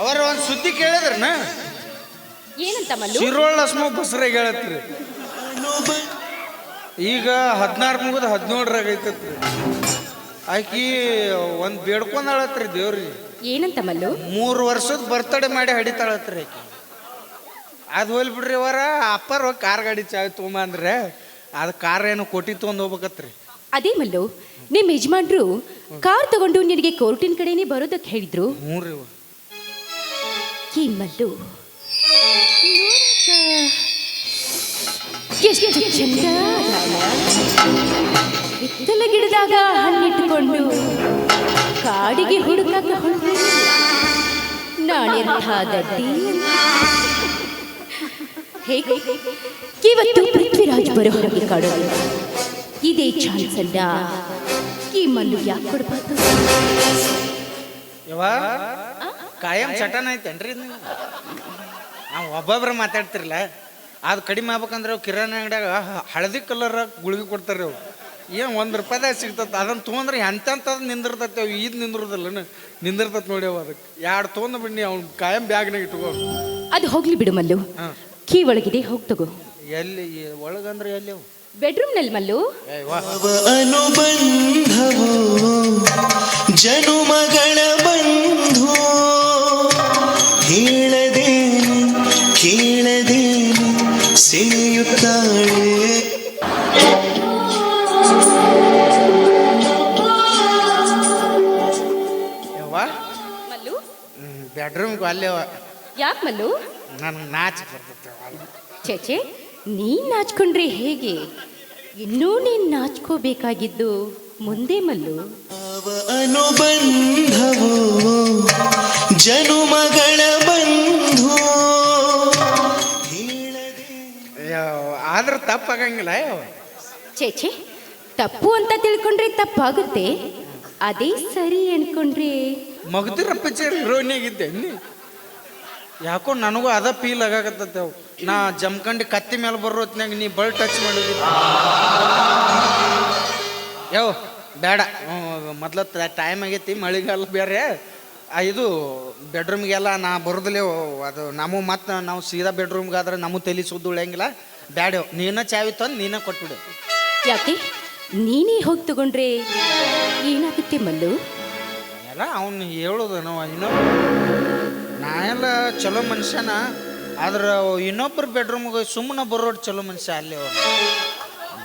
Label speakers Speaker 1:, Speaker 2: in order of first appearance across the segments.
Speaker 1: ಅವರ ಒಂದು ಸುದ್ದಿ ಕೇಳಿದ್ರನ?
Speaker 2: ಏನಂತ ಮಲ್ಲು?
Speaker 1: ಶಿರೋಳ್ ಬಸರಾಗ ಹೇಳತ್ರಿ. ಈಗ ಹದಿನಾರು ಮುಗಿದ ಹದಿನೇಳರಾಗ ಐತತ್ರಿ. ಆಕಿ ಒಂದು ಬೇಡ್ಕೊಂಡಾಳತ್ರಿ ದೇವ್ರಿ.
Speaker 2: ಏನಂತ ಮಲ್ಲು?
Speaker 1: ಮೂರು ವರ್ಷದ ಬರ್ತಡೆ ಮಾಡಿ ಹಡಿತಾಳತ್ರಿ ಆಕಿ. ಅದು ಹೋಲ್ ಬಿಡ್ರಿ ಅವರ ಅಪ್ಪರ್ ಹೋಗಿ ಕಾರ್ ಗಾಡಿ ಚಾಯ್ ತೊಗೊಂಬ ಅಂದ್ರೆ ಅದು ಕಾರ್ ಏನು ಕೊಟ್ಟಿ ತೊಗೊಂಡು ಹೋಗ್ಬೇಕತ್ರಿ.
Speaker 2: ಅದೇ ಮಲ್ಲು ನಿಮ್ಮ ಯಜಮಾನ್ರು ಕಾರ್ ತಗೊಂಡು ನಿನಗೆ ಕೋರ್ಟಿನ ಕಡೆನೇ ಬರೋದಕ್ಕೆ ಹೇಳಿದ್ರು?
Speaker 1: ಹ್ಞೂ ರೀ
Speaker 2: ಈ ಮಲ್ಲು ಎಷ್ಟು ಚಂದ. ಹಿತ್ತಲ ಗಿಡದಾಗ ಹಣ್ಣಿಟ್ಟುಕೊಂಡು ಕಾಡಿಗೆ ಹುಡುಕಾಕ ಹೊಂಟ್ರೆ ನಾಳೆಂಥ ದಡ್ಡಿ ಹೇಗೆ, ಇವತ್ತು ಪೃಥ್ವಿರಾಜ್ ಬರೋ ಹೊರಗೆ ಕಾಡೋದು ಇದೇ ಚಾನ್ಸ್ ಅಲ್ಲ. ಈ ಮಲ್ಲು ಯಾಕೆ ಕೊಡಬಾರ್ದು?
Speaker 1: ಕಾಯಂ ಚಟನ ಐತೇನ್ರಿ ಇದು ನಾವು ಒಬ್ಬೊಬ್ರು ಮಾತಾಡ್ತಿರಲ್ಲ ಅದು ಕಡಿಮೆ ಆಗ್ಬೇಕಂದ್ರೆ ಅವು ಕಿರಾಣಿ ಅಂಗಡಿಯಾಗ ಹಳದಿ ಕಲರ್ ಗುಳಿಗೆ ಕೊಡ್ತಾರೆ ಅವು. ಏನು ಒಂದು ರೂಪಾಯಿದಾಗ ಸಿಗ್ತದೆ ಅದನ್ನು ತೊಗೊಂಡ್ರೆ ಎಂತೆಂಥದ್ದು ನಿಂದಿರ್ತೈತೆ ಅವು ಈದ್ ನಿಂದಿರೋದಿಲ್ಲ ನಿಂದಿರ್ತೈತೆ ನೋಡಿ ಅವು ಅದಕ್ಕೆ ಎರಡು ತೊಗೊಂಡು ಬಿಡಿ ಅವ್ನು ಕಾಯಂ ಬ್ಯಾಗ್ನಾಗ ಇಟ್ಕೋ.
Speaker 2: ಅದು ಹೋಗ್ಲಿ ಬಿಡು ಮಲ್ಲು.
Speaker 1: ಹಾಂ.
Speaker 2: ಕೀ ಒಳಗಿದೆ ಹೋಗಿ ತಗೋ.
Speaker 1: ಎಲ್ಲಿ ಒಳಗಂದ್ರೆ ಎಲ್ಲಿ ಅವು?
Speaker 2: ಬೆಡ್ರೂಮ್ನಲ್ಲಿ ಮಲ್ಲು.
Speaker 3: ಅನುಬಂಧವು ಜನುಮಗಳ ಬಂಧು ಹೇಳದೇನು ಕೇಳದೇನು ಸೆಳೆಯುತ್ತಾಳೆ.
Speaker 2: ಮಲ್ಲು?
Speaker 1: ಬೆಡ್ರೂಮ್ಗೆ ಅಲ್ಲೇ
Speaker 2: ಯಾಕೆ ಮಲ್ಲು?
Speaker 1: ನನಗೆ ನಾಚ್.
Speaker 2: ಚೇಚೆ ನೀನ್ ನಾಚ್ಕೊಂಡ್ರೆ ಹೇಗೆ? ಇನ್ನೂ ನೀನ್ ನಾಚ್ಕೋಬೇಕಾಗಿದ್ದು ಮುಂದೆ ಮಲ್ಲು.
Speaker 3: ಅವ
Speaker 1: ಜನು ತಪ್ಪಾಗಂಗಿಲ್ಲ ಯಾವ
Speaker 2: ಚೇಚೆ ತಪ್ಪು ಅಂತ ತಿಳ್ಕೊಂಡ್ರೆ ತಪ್ಪಾಗುತ್ತೆ. ಅದೇ ಸರಿ ಅನ್ಕೊಂಡ್ರಿ.
Speaker 1: ಮಗದಿರ ಪಿಕ್ಚರ್ ಯಾಕೋ ನನಗೂ ಅದ ಫೀಲ್ ಆಗಾಕತ್ತೈತೆ ಅವು. ನಾ ಜಮ್ಕಂಡು ಕತ್ತಿ ಮೇಲೆ ಬರೋ ಹೊತ್ನ್ಯಾಗ ನೀ ಬಲ್ ಟಚ್ ಮಾಡಿದ್ವಿ ಯಾವ ಬೇಡ. ಮೊದ್ಲ ಟೈಮ್ ಆಗೈತಿ ಮಳೆಗಾಲ ಬೇರೆ. ಇದು ಬೆಡ್ರೂಮ್ಗೆಲ್ಲ ನಾ ಬರೋದಿಲ್ಲ ಅದು ನಮ್ಮ ಮತ್ತೆ ನಾವು ಸೀದಾ ಬೆಡ್ರೂಮ್ಗಾದ್ರೆ ನಮಗೆ ನಮ್ಮ ತಲೆ ಸುದ್ದು ಉಳಿಯಂಗಿಲ್ಲ. ಬ್ಯಾಡ ನೀನ ಚಾವಿ ತಂದು ನೀನ ಕೊಟ್ಬಿಡು.
Speaker 2: ಯಾಕೆ? ನೀನೇ ಹೋಗಿ ತಗೊಂಡ್ರೆ ಏನಾಗುತ್ತೆ ಮಲ್ಲು?
Speaker 1: ಎಲ್ಲ ಅವ್ನು ಹೇಳೋದು ನಾವು ಇನ್ನೂ ನಾ ಎಲ್ಲ ಚಲೋ ಮನುಷ್ಯನ ಆದ್ರೆ ಇನ್ನೊಬ್ಬರ ಬೆಡ್ರೂಮ್ಗೆ ಸುಮ್ಮನೆ ಬರೋಡು ಚಲೋ ಮನುಷ್ಯ ಅಲ್ಲಿ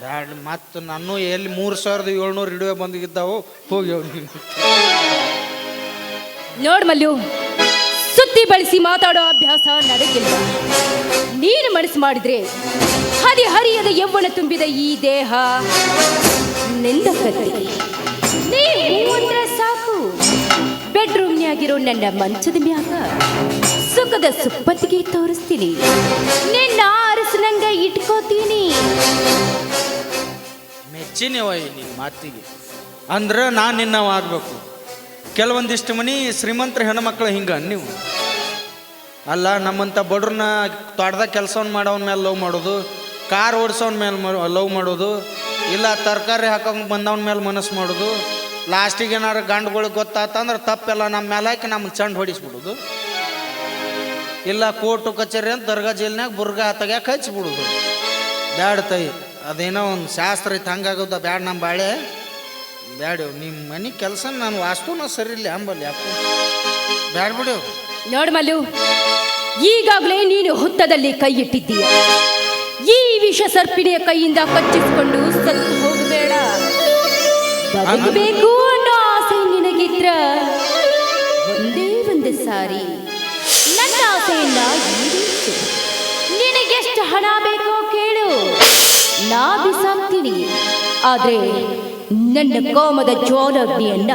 Speaker 1: ಬ್ಯಾಡ ಮತ್ತು ನಾನು ಎಲ್ಲಿ ಮೂರು ಸಾವಿರದ ಏಳ್ನೂರು ಇಡುವೆ ಬಂದಿದ್ದಾವು ಹೋಗಿ ಅವ್ನಿಗೆ.
Speaker 2: ನೋಡ್ ಮಲ್ಲು ಸುತ್ತಿ ಬಳಸಿ ಮಾತಾಡೋ ಅಭ್ಯಾಸ ನನಗಿಲ್ಲ ನೀನು ಮನಸ್ಸು ಮಾಡಿದ್ರೆ ಹದಿ ಹರಿಯದ ಯೌವನ ತುಂಬಿದ ಈ ದೇಹ ನಿಂದ ಸಾಕು ಸಾಕು. ಬೆಡ್ರೂಮ್ನ್ಯಾಗಿರೋ ನನ್ನ ಮಂಚದ ಮ್ಯಾಗ ಸುಖದ ಸುಪ್ಪತ್ತಿಗೆ ತೋರಿಸ್ತೀನಿ. ನಿನ್ನ ಅರಸನಂಗ ಇಟ್ಕೋತೀನಿ.
Speaker 1: ಮೆಚ್ಚಿನವ ಮಾತಿಗೆ. ಅಂದ್ರೆ ನಾನು ನಿನ್ನವ ಆಗಬೇಕು ಕೆಲವೊಂದಿಷ್ಟು ಮನಿ ಶ್ರೀಮಂತರ ಹೆಣ್ಮಕ್ಳು ಹಿಂಗೆ ನೀವು. ಅಲ್ಲ ನಮ್ಮಂಥ ಬಡ್ರನ್ನ ತೋಟದಾಗ ಕೆಲಸವನ್ನ ಮಾಡೋನ್ ಮೇಲೆ ಲವ್ ಮಾಡೋದು, ಕಾರ್ ಓಡಿಸೋನ್ ಮೇಲೆ ಲವ್ ಮಾಡೋದು, ಇಲ್ಲ ತರಕಾರಿ ಹಾಕೋಂಗೆ ಬಂದವನ ಮೇಲೆ ಮನಸ್ಸು ಮಾಡೋದು, ಲಾಸ್ಟಿಗೆ ಏನಾರು ಗಂಡುಗಳಿಗೆ ಗೊತ್ತಾತಂದ್ರೆ ತಪ್ಪೆಲ್ಲ ನಮ್ಮ ಮೇಲೆ ಹಾಕಿ ನಮ್ಗೆ ಚಂಡ್ ಹೊಡಿಸ್ಬಿಡೋದು. ಇಲ್ಲ ಕೋರ್ಟು ಕಚೇರಿ ಅಂತ ದರ್ಗಾ ಜೈಲ್ನಾಗ ಬುರ್ಗ ತೆಗ್ಯಾಕೆ ಹಚ್ಬಿಡೋದು. ಬ್ಯಾಡ ತೈ ಅದೇನೋ ಒಂದು ಶಾಸ್ತ್ರ ಐತೆ, ಹಂಗಾಗೋದ ಬ್ಯಾಡ ನಮ್ಮ ಬಾಳೆ. ಬ್ಯಾಡ ನಿಮ್ಮ ಮನೆ ಕೆಲಸ ನಾನು ವಾಸ್ತುನ ಸರಿ ಇಲ್ಲ ಅಂಬಲ್ಲಿ ಯಾಕೆ ಬ್ಯಾಡ ಬಿಡು.
Speaker 2: ನೋಡ್ ಮಲ್ಲು, ಈಗಾಗಲೇ ನೀನು ಹುತ್ತದಲ್ಲಿ ಕೈ ಇಟ್ಟಿದ್ದೀಯ ಈ ವಿಷ ಸರ್ಪಿಣಿಯ ಕೈಯಿಂದ ಕಚ್ಚಿಸಿಕೊಂಡು ಸತ್ತು ಹೋಗಬೇಡ. ಬದುಕಬೇಕು ಅನ್ನೋ ಆಸೆ ನಿನಗಿದ್ರ? ಒಂದೇ ಒಂದು ಸಾರಿ. ನನ್ನ ಈಡೇರಿಸು. ನಿನಗೆಷ್ಟು ಹಣ ಬೇಕೋ ಕೇಳು. ನಾ ಬಿಸಾಕ್ತೀನಿ ಆದ್ರೆ ನನ್ನ ಕೋಮದ ಜ್ವಾಲಾಗ್ನಿಯನ್ನ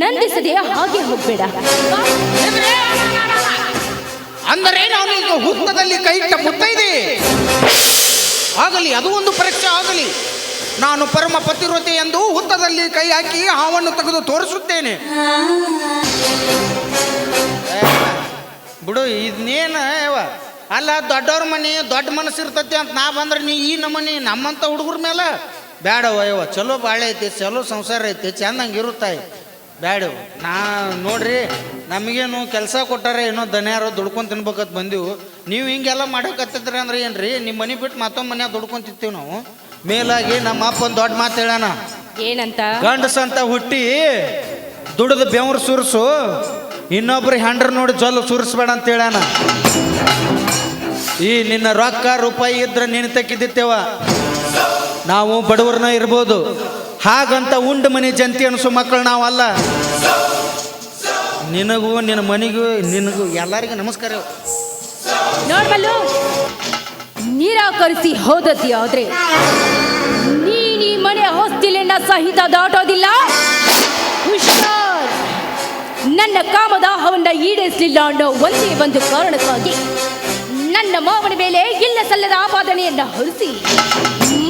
Speaker 2: ನಂದಿಸದೆ ಹಾಗೆ ಹೋಗ್ಬೇಡ.
Speaker 1: ಅಂದರೆ ನಾನು ಈಗ ಹುತ್ತದಲ್ಲಿ ಕೈ ಇಟ್ಟ ಮುತ್ತೈದೆ ಆಗಲಿ, ಅದು ಒಂದು ಪರೀಕ್ಷೆ ಆಗಲಿ. ನಾನು ಪರಮ ಪತಿವ್ರತೆ ಎಂದು ಹುತ್ತದಲ್ಲಿ ಕೈ ಹಾಕಿ ಹಾವನ್ನು ತೆಗೆದು ತೋರಿಸುತ್ತೇನೆ. ಬಿಡು ಇದನ್ನೇನ ಅಲ್ಲ, ದೊಡ್ಡವ್ರ ಮನೆ, ದೊಡ್ಡ ಮನಸ್ಸು ಇರ್ತೈತಿ ಅಂತ ನಾ ಬಂದ್ರೆ ನೀ ಈ ನಮ್ಮನೆ ನಮ್ಮಂಥ ಹುಡುಗರ ಮೇಲೆ? ಬೇಡ ಯವ್ವ ಚಲೋ ಬಾಳೆ ಐತಿ ಚಲೋ ಸಂಸಾರ ಐತಿ ಚೆಂದಂಗೆ ಇರುತ್ತಾಯಿ ಬ್ಯಾಡ ನಾ ನೋಡ್ರಿ ನಮಗೇನು ಕೆಲಸ ಕೊಟ್ಟಾರೆ ಏನೋ ದನಿಯಾರು ದುಡ್ಕೊಂಡು ತಿನ್ಬೇಕಂತ ಬಂದೀವು. ನೀವು ಹಿಂಗೆಲ್ಲ ಮಾಡಕತ್ತಿದ್ರಿ ಅಂದ್ರೆ ಏನ್ರಿ ನಿಮ್ಮ ಮನೆ ಬಿಟ್ಟು ಮತ್ತೊಂದು ಮನ್ಯಾಗ ದುಡ್ಕೊಂತಿರ್ತೀವಿ ನಾವು. ಮೇಲಾಗಿ ನಮ್ಮ ಅಪ್ಪ ಒಂದು ದೊಡ್ಡ ಮಾತು ಹೇಳೋಣ
Speaker 2: ಏನಂತ?
Speaker 1: ಗಂಡಸ ಅಂತ ಹುಟ್ಟಿ ದುಡ್ದು ಬೆವ್ರು ಸುರಿಸು ಇನ್ನೊಬ್ರು ಹೆಂಡ್ರ ನೋಡಿ ಜೊಲ್ಲು ಸುರಿಸ್ಬೇಡ ಅಂತ ಹೇಳೋಣ ಈ ನಿನ್ನ ರೊಕ್ಕ ರೂಪಾಯಿ ಇದ್ರೆ ನೀನು ತೆಕ್ಕಿದ್ದೇವ ನಾವು ಬಡವ್ರನ್ನ ಇರ್ಬೋದು. ಹಾಗಂತ ಉಂಡ ಮನೆ ಜಂತಿ ಅನಿಸೋ ಮಕ್ಕಳು ನಾವಲ್ಲ. ನಿನಗೂ, ನಿನ್ನ ಮನೆಗೂ, ನಿನಗೂ ಎಲ್ಲರಿಗೂ ನಮಸ್ಕಾರ.
Speaker 2: ನೋಡ್ಬಲ್ಲು ನೀರ ಕರೆಸಿ ಹೋದತಿ ಆದ್ರೆ ನೀ ಮನೆ ಹೊಸ್ತಿಲಿನ ಸಹಿತ ದಾಟೋದಿಲ್ಲ? ನನ್ನ ಕಾಮದಾಹವನ್ನ ಈಡೇರಿಸಲಿಲ್ಲ ಅನ್ನೋ ಒಂದೇ ಒಂದು ಕಾರಣಕ್ಕಾಗಿ ನನ್ನ ಮಾವನ ಮೇಲೆ ಇಲ್ಲ ಸಲ್ಲದ ಆಪಾದನೆಯನ್ನ ಹೊರಿಸಿ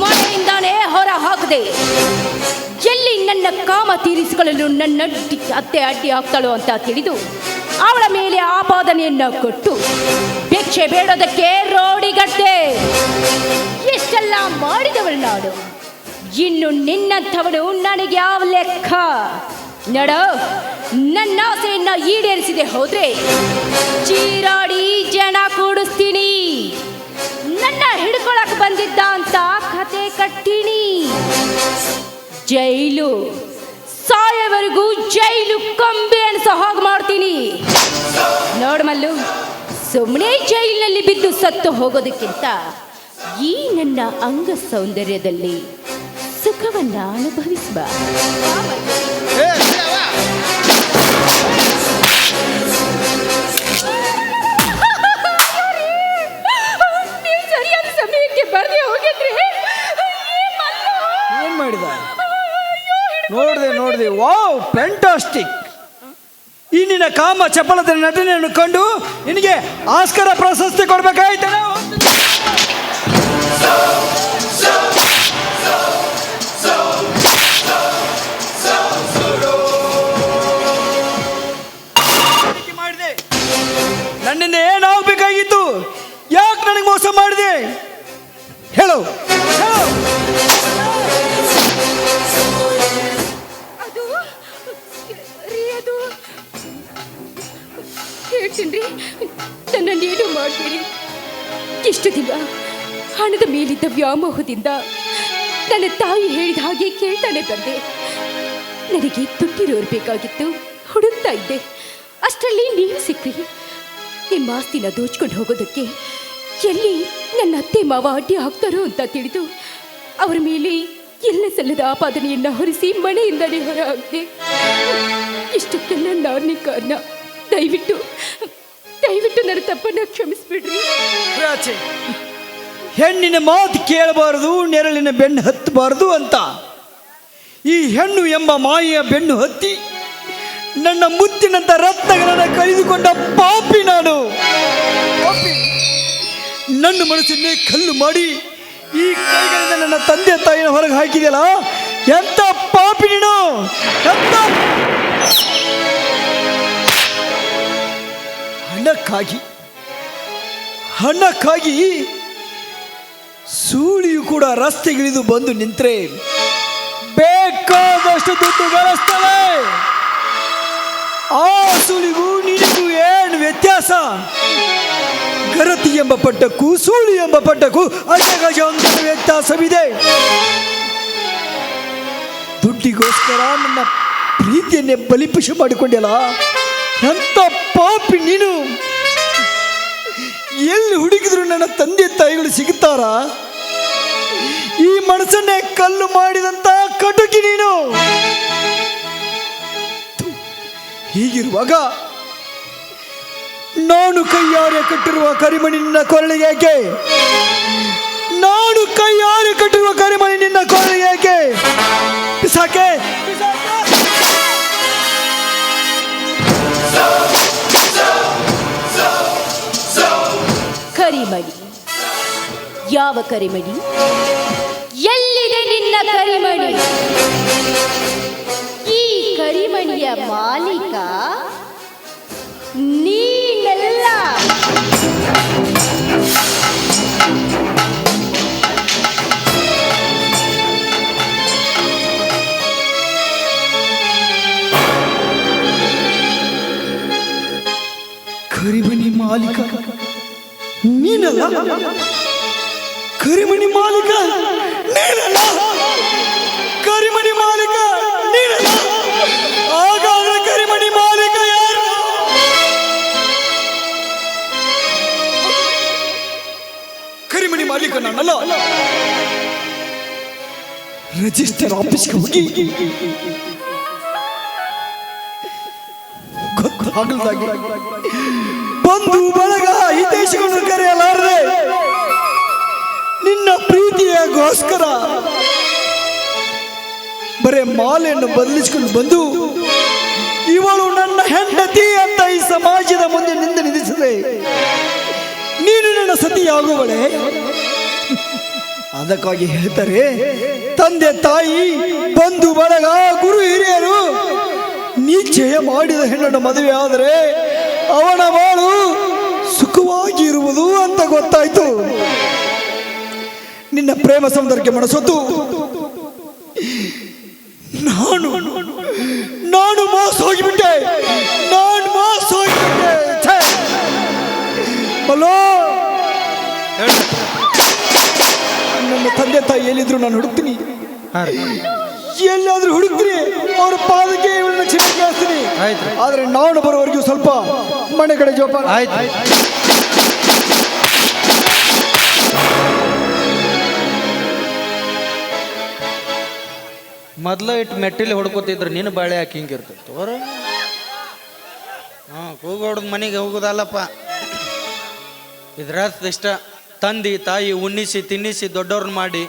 Speaker 2: ಮನೆಯಿಂದಾನೇ ಹೊರ ಹಾಕದೆ ಎಲ್ಲಿ ನನ್ನ ಕಾಮ ತೀರಿಸಿಕೊಳ್ಳಲು ನನ್ನ ಅತ್ತೆ ಅಡ್ಡಿ ಹಾಕ್ತಾಳು ಅಂತ ತಿಳಿದು ಅವಳ ಮೇಲೆ ಆಪಾದನೆಯನ್ನ ಕೊಟ್ಟು ಭಿಕ್ಷೆ ಬೇಡೋದಕ್ಕೆ ರೋಡಿಗಟ್ಟೆ. ಎಷ್ಟೆಲ್ಲ ಮಾಡಿದವಳು ನಾಡು. ಇನ್ನು ನಿನ್ನಂಥವಳು ನನಗೆ ಯಾವ ಲೆಕ್ಕ? ನಡ ನನ್ನ ಆಸೆಯನ್ನ ಈಡೇರಿಸಿದೆ ಹೋದ್ರೆ ಚೀರಾಡಿ ಜನ ಕೂಡಿಸ್ತೀನಿ ಬಂದಿದ್ದ ಅಂತ ಕತೆ ಕಟ್ಟಿಣಿ. ಜೈಲು. ಸಾಯವರೆಗೂ ಜೈಲು ಕೊಂಬೆ ಅನ್ಸೋ ಹಾಗೆ ಮಾಡ್ತೀನಿ. ನೋಡ್ಮಲ್ಲು ಸುಮ್ಮನೆ ಜೈಲಿನಲ್ಲಿ ಬಿದ್ದು ಸತ್ತು ಹೋಗೋದಕ್ಕಿಂತ ಈ ನನ್ನ ಅಂಗ ಸೌಂದರ್ಯದಲ್ಲಿ ಸುಖವನ್ನ ಅನುಭವಿಸ್ಬಾ.
Speaker 4: ಫ್ಯಾಂಟಾಸ್ಟಿಕ್ ಈ ನಿನ್ನ ಕಾಮ ಚಪಲದ ನಟನೆಯನ್ನು ಕಂಡು ನಿನಗೆ ಆಸ್ಕರ ಪ್ರಶಸ್ತಿ ಕೊಡ್ಬೇಕಾಯ್ತಾನೆ
Speaker 2: ಹಣದ ಮೇಲಿದ್ದ ವ್ಯಾಮೋಹದಿಂದ ನನ್ನ ತಾಯಿ ಹೇಳಿದ ಹಾಗೆ ಕೇಳ್ತಾನೆ ಬಂದೆ ನನಗೆ ತುಟ್ಟಿರೋರು ಬೇಕಾಗಿತ್ತು, ಹುಡುಕ್ತಾ ಇದ್ದೆ. ಅಷ್ಟರಲ್ಲಿ ನೀವು ಸಿಕ್ಕ್ರಿ ನಿಮ್ಮ ಆಸ್ತಿನ ದೋಚ್ಕೊಂಡು ಹೋಗೋದಕ್ಕೆ ಎಲ್ಲಿ ನನ್ನ ಅತ್ತೆ ಮಾವ ಅಡ್ಡಿ ಹಾಕ್ತಾರೋ ಅಂತ ತಿಳಿದು ಅವರ ಮೇಲೆ ಎಲ್ಲ ಸಲ್ಲದ ಆಪಾದನೆಯನ್ನು ಹೊರಿಸಿ ಮನೆಯಿಂದಲೇ ಹೊರ ಹಾಕಿದೆ ಇಷ್ಟಕ್ಕೆಲ್ಲ ನಾನೇ ಕಾರಣ ದಯವಿಟ್ಟು ದಯವಿಟ್ಟು ನನ್ನ ತಪ್ಪನ್ನ ಕ್ಷಮಿಸ್ಬಿಡ್ರಿ.
Speaker 4: ಹೆಣ್ಣಿನ ಮಾತು ಕೇಳಬಾರದು, ನೆರಳಿನ ಬೆನ್ನು ಹತ್ತಬಾರದು ಅಂತ. ಈ ಹೆಣ್ಣು ಎಂಬ ಮಾಯೆಯ ಬೆನ್ನು ಹತ್ತಿ ನನ್ನ ಮುತ್ತಿನಂತ ರತ್ನಗಳನ್ನು ಕಳೆದುಕೊಂಡ ಪಾಪಿ ನಾನು. ನನ್ನ ಮನಸ್ಸನ್ನೇ ಕಲ್ಲು ಮಾಡಿ ಈ ಕೈಗಳಿಂದ ನನ್ನ ತಂದೆ ತಾಯಿನ ಹೊರಗೆ ಹಾಕಿದೆಯಲ್ಲ, ಎಂತ ಪಾಪಿ ನೀನು? ಎಂತ? ಹಣಕ್ಕಾಗಿ ಹಣಕ್ಕಾಗಿ ಸೂಳಿಯು ಕೂಡ ರಸ್ತೆಗಿಳಿದು ಬಂದು ನಿಂತರೆ. ಬೇಕಾದಷ್ಟು ದುಡ್ಡು ಗಳಿಸ್ತಾಳೆ ಆ ಸುಳಿಗೂ ನಿನಗೂ ಏನು ವ್ಯತ್ಯಾಸ? ಗರತಿ ಎಂಬ ಪಟ್ಟಕ್ಕೂ ಸೂಳಿ ಎಂಬ ಪಟ್ಟಕ್ಕೂ ಅಜಗಜಾಂತರ ವ್ಯತ್ಯಾಸವಿದೆ. ದುಡ್ಡಿಗೋಸ್ಕರ ನನ್ನ ಪ್ರೀತಿಯನ್ನೇ ಬಲಿಪಶು ಮಾಡಿಕೊಂಡೆಲ್ಲ. ಎಂತ ಪಾಪಿ ನೀನು. ಎಲ್ಲಿ ಹುಡುಕಿದ್ರು ನನ್ನ ತಂದೆ ತಾಯಿಗಳು ಸಿಗುತ್ತಾರಾ? ಈ ಮನಸ್ಸನ್ನೇ ಕಲ್ಲು ಮಾಡಿದಂತ ಕಟುಕಿ ನೀನು. ಹೀಗಿರುವಾಗ ನಾನು ಕೈಯಾರೆ ಕಟ್ಟಿರುವ ಕರಿಮಣಿ ನಿನ್ನ ಕೊರಳಿಗೆ ಯಾಕೆ? ನಾನು ಕೈಯಾರೆ ಕಟ್ಟಿರುವ ಕರಿಮಣಿ ನಿನ್ನ ಕೊರಳಿಗೆ ಯಾಕೆ? ಬಿಸಾಕೆ?
Speaker 2: ಕರಿಮಡಿ ಯಾವ ಕರಿಮಡಿ? ಎಲ್ಲಿದೆ ನಿನ್ನ ಕರಿಮಣಿ? ಈ ಕರಿಮಣಿಯ ಮಾಲೀಕ ನೀನೆಲ್ಲ.
Speaker 4: ಕರಿಮಣಿ ಮಾಲೀಕ ನೀನಲ್ಲ? ಕರಿಮಣಿ ಮಾಲೀಕ, ನೀನಲ್ಲ? ಕರಿಮಣಿ ಮಾಲೀಕ, ನೀನಲ್ಲ? ಹಾಗಾದ್ರೆ ಕರಿಮಣಿ ಮಾಲೀಕ ಯಾರು? ಕರಿಮಣಿ ಮಾಲೀಕ ನಾನಲ್ಲ. ರಿಜಿಸ್ಟರ್ ಆಫೀಸ್ಗೆ ಹೋಗಿ. ಗೊತ್ತಾಗಲ್ದಾಗಿ ಬಂಧು ಬಳಗ ಹಿತೈಷಿಗಳನ್ನು ಕರೆಯಲಾರದೆ, ನಿನ್ನ ಪ್ರೀತಿಯಗೋಸ್ಕರ ಬರೇ ಮಾಲೆಯನ್ನು ಬದಲಿಸಿಕೊಂಡು ಬಂದು, ಇವಳು ನನ್ನ ಹೆಂಡತಿ ಅಂತ ಈ ಸಮಾಜದ ಮುಂದೆ ನಿಂದ ನಿಲ್ಲಿಸಿದೆ. ನೀನು ನನ್ನ ಸತಿಯಾಗುವಳೆ. ಅದಕ್ಕಾಗಿ ಹೇಳ್ತಾರೆ, ತಂದೆ ತಾಯಿ, ಬಂಧು ಬಳಗ, ಗುರು ಹಿರಿಯರು ನಿಶ್ಚಯ ಮಾಡಿದ ಹೆಣ್ಣನ್ನು ಮದುವೆ ಆದರೆ ಅವನ ಬಾಳು ಸುಖವಾಗಿರುವುದು ಅಂತ ಗೊತ್ತಾಯ್ತು. ನಿನ್ನ ಪ್ರೇಮ ಸೌಂದರ್ಯಕ್ಕೆ ಮನಸೊತ್ತು. ನಾನು ನಾನು ಮಾಸ್ ಹೋಗಿಬಿಟ್ಟೆ. ನಾನು ಮಾಸ್ ಹೋಗಿಬಿಟ್ಟೆ. ಹಲೋ ನನ್ನ ತಂದೆ ತಾಯಿ ಹೇಳಿದ್ರು ನಾನು ಹುಡುಕ್ತೀನಿ. ಎಲ್ಲಾದ್ರೂ ಹುಡುಕ್ರಿ ಅವ್ರ ಪಾದಕ್ಕೆ ಇವಳನ್ನ ಚಿಕ್ಕ
Speaker 1: ಆಯ್ತು.
Speaker 4: ಆದ್ರೆ ನಾನು ಬರೋವರೆಗೂ ಸ್ವಲ್ಪ ಮನೆ ಕಡೆ ಜೋಪಾನ.
Speaker 1: ಆಯ್ತು. ಮೊದ್ಲ ಇಟ್ಟು ಮೆಟ್ಟಿಲಿ ಹೊಡ್ಕೋತಿದ್ರು ನಿನ್ನ ಬಾಳೆ ಹಾಕಿ ಹಿಂಗಿರ್ತೈತೆ ತೋರ. ಹಾಂ ಕೂಗೋಡ್ ಮನೆಗೆ ಹೋಗೋದಲ್ಲಪ್ಪ. ಇದ್ರ ಇಷ್ಟ. ತಂದಿ ತಾಯಿ ಉಣ್ಣಿಸಿ ತಿನ್ನಿಸಿ ದೊಡ್ಡವ್ರನ್ನ ಮಾಡಿ.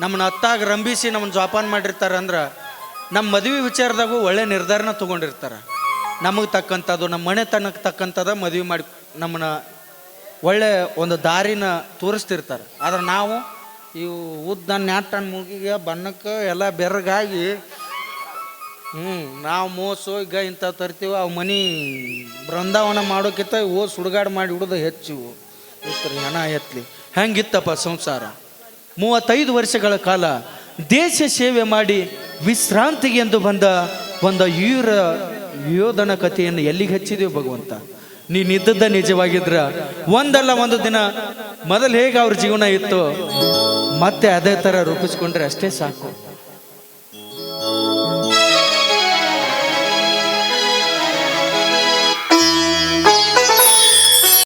Speaker 1: ನಮ್ಮನ್ನ ಅತ್ತಾಗ ರಂಬಿಸಿ ನಮ್ಮನ್ನು ಜೋಪಾನ ಮಾಡಿರ್ತಾರೆ ಅಂದ್ರೆ ನಮ್ಮ ಮದುವೆ ವಿಚಾರದಾಗೂ ಒಳ್ಳೆ ನಿರ್ಧಾರನ ತೊಗೊಂಡಿರ್ತಾರೆ. ನಮಗೆ ತಕ್ಕಂಥದ್ದು, ನಮ್ಮ ಮನೆತನಕ್ಕೆ ತಕ್ಕಂಥದ್ದು ಮದುವೆ ಮಾಡಿ ನಮ್ಮನ್ನ ಒಳ್ಳೆ ಒಂದು ದಾರಿನ ತೋರಿಸ್ತಿರ್ತಾರೆ. ಆದ್ರೆ ನಾವು ಇವು ಉದ್ದ ನ್ಯಾಟನ್ ಮುಗಿಗೆ ಬಣ್ಣಕ್ಕೆ ಎಲ್ಲ ಬೆರಗಾಗಿ ಹ್ಞೂ ನಾವು ಮೋಸು ಈಗ ಇಂಥ ತರ್ತೀವಿ, ಅವು ಮನೆ ಬೃಂದಾವನ ಮಾಡೋಕ್ಕಿಂತ ಓ ಸುಡುಗಾಡು ಮಾಡಿ ಹಿಡಿದು ಹೆಚ್ಚು ಇತ್ರ ಹಣ ಎತ್ತಲಿ ಹೆಂಗಿತ್ತಪ್ಪ ಸಂಸಾರ? ಮೂವತ್ತೈದು ವರ್ಷಗಳ ಕಾಲ ದೇಶ ಸೇವೆ ಮಾಡಿ ವಿಶ್ರಾಂತಿಗೆ ಎಂದು ಬಂದ ಒಂದು ವೀರ ಯೋಧನ ಕಥೆಯನ್ನು ಎಲ್ಲಿಗೆ ಹಚ್ಚಿದೆವು ಭಗವಂತ. ನೀನಿದ್ದದ್ದ ನಿಜವಾಗಿದ್ರ, ಒಂದಲ್ಲ ಒಂದು ದಿನ ಮೊದಲು ಹೇಗೆ ಅವ್ರ ಜೀವನ ಇತ್ತು? ಮತ್ತೆ ಅದೇ ಥರ ರೂಪಿಸ್ಕೊಂಡ್ರೆ ಅಷ್ಟೇ ಸಾಕು.